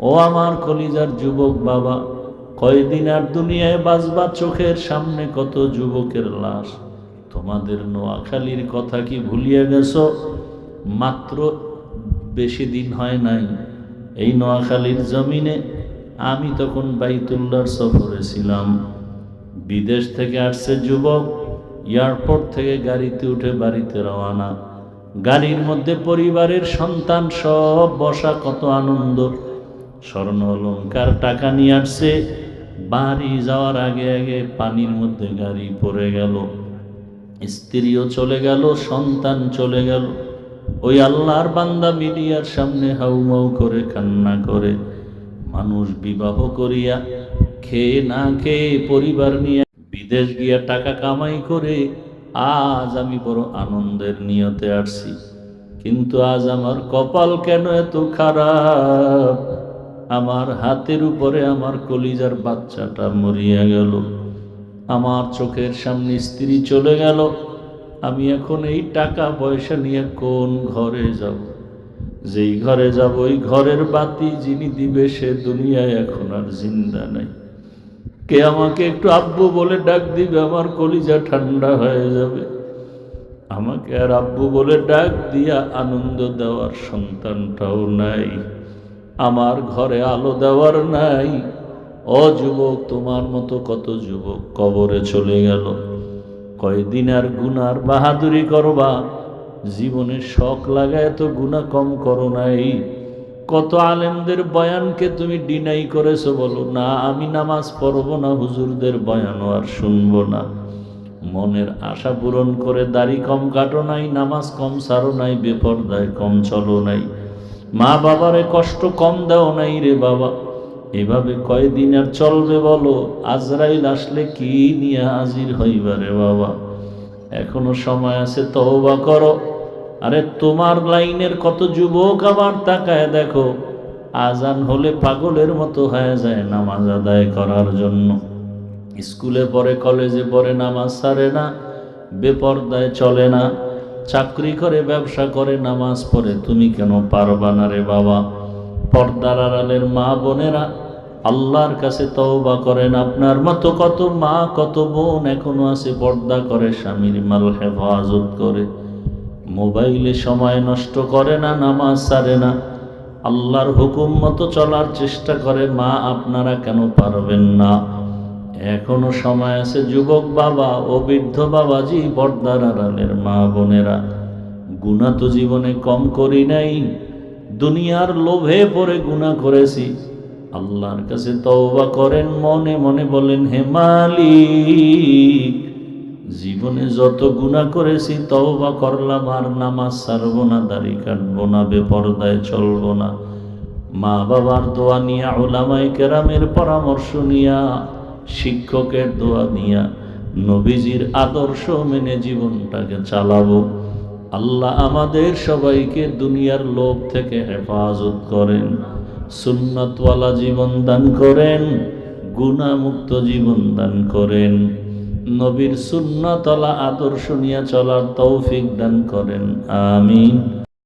ও আমার কলিজার যুবক বাবা, কয়দিন আর দুনিয়ায় বাজবা চোখের সামনে কত যুবকের লাশ? তোমাদের নোয়াখালীর কথা কি ভুলিয়ে গেছ? মাত্র বেশি দিন হয় নাই। এই নোয়াখালীর জমিনে আমি তখন বাইতুল্লার সফরে ছিলাম। বিদেশ থেকে আসছে যুবক, এয়ারপোর্ট থেকে গাড়িতে উঠে বাড়িতে রওয়ানা গাড়ির মধ্যে পরিবারের সন্তান সব বসা, কত আনন্দ। স্বর্ণ অলঙ্কার টাকা নিয়ে আসছে। বাড়ি যাওয়ার আগে আগে পানির মধ্যে গাড়ি পড়ে গেল। স্ত্রীও চলে গেল, সন্তান চলে গেল। ওই আল্লাহর বান্দা মিডিয়ার সামনে হাউমাউ করে কান্না করে। মানুষ বিবাহ করিয়া খেয়ে না খেয়ে পরিবার নিয়ে বিদেশ গিয়া টাকা কামাই করে আজ আমি বড় আনন্দের নিয়তে আসছি। কিন্তু আজ আমার কপাল কেন এত খারাপ? আমার হাতের উপরে আমার কলিজার বাচ্চাটা মরিয়া গেল। আমার চোখের সামনে স্ত্রী চলে গেল। আমি এখন এই টাকা পয়সা নিয়ে কোন ঘরে যাব? যেই ঘরে যাব, ওই ঘরের বাতি যিনি দিবে, সে দুনিয়ায় এখন আর জিন্দা নাই। কে আমাকে একটু আব্বু বলে ডাক দিবে, আমার কলিজা ঠান্ডা হয়ে যাবে। আমাকে আর আব্বু বলে ডাক দিয়া আনন্দ দেওয়ার সন্তানটাও নাই। আমার ঘরে আলো দেওয়ার নাই। ও যুবক, তোমার মতো কত যুবক কবরে চলে গেল। কয়দিন আর গুনার বাহাদুরি করবা? জীবনে শখ লাগায় তো গুণা কম করো নাই। কত আলেমদের বয়ানকে তুমি ডিনাই করেছ বলো? না, আমি নামাজ পড়ব না, হুজুরদের বয়ানও আর শুনব না। মনের আশা পূরণ করে দাড়ি কম কাটো নাই, নামাজ কম সারো নাই, বেপরদায় কম চলো নাই। মা বাবারে কষ্ট কম দাও নাই রে বাবা। এভাবে কয়দিন আর চলবে বলো? আজরাইল আসলে কি নিয়ে হাজির হইবারে বাবা? এখনও সময় আছে, তওবা করো। আরে তোমার লাইনের কত যুবক আবার তাকায় দেখো। আজান হলে পাগলের মতো হয়ে যায় নামাজ আদায় করার জন্য। স্কুলে পড়ে, কলেজে পড়ে নামাজ সারে না, বেপর্দায় চলে না। চাকরি করে, ব্যবসা করে, নামাজ পড়ে। তুমি কেন পারবা না রে বাবা? পর্দার আড়ালের মা বোনেরা আল্লাহর কাছে তওবা করেন। আপনার মতো কত মা, কত বোন এখনও আছে, পর্দা করে, স্বামীর মাল হেফাজত করে। মোবাইলে সময় নষ্ট করে না, নামাজ সারে না। আল্লাহর হুকুম মতো চলার চেষ্টা করে। মা, আপনারা কেন পারবেন না? এখনও সময় আছে যুবক বাবা ও বৃদ্ধ বাবাজি পর্দার আড়ালের মা বোনেরা। গুণা তো জীবনে কম করি নাই, দুনিয়ার লোভে পরে গুণা করেছি। আল্লাহর কাছে তওবা করেন, মনে মনে বলেন, হে মালিক, জীবনে যত গুণা করেছি, তওবা করলাম, আর নামাজ সারবো না, দাড়ি কাটবো না, বেপরদায় চলব না। মা বাবার দোয়া নিয়া ওলামাই কেরামের পরামর্শ নিয়া শিক্ষকের দোয়া নিয়া নবীজির আদর্শ মেনে জীবনটাকে চালাবো। আল্লাহ আমাদের সবাইকে দুনিয়ার লোভ থেকে হেফাজত করেন, সুন্নতওয়ালা জীবন দান করেন গুণামুক্ত জীবন দান করেন। নবীর সুন্নতলা আদর্শ নিয়ে চলার তৌফিক দান করেন। আমিন।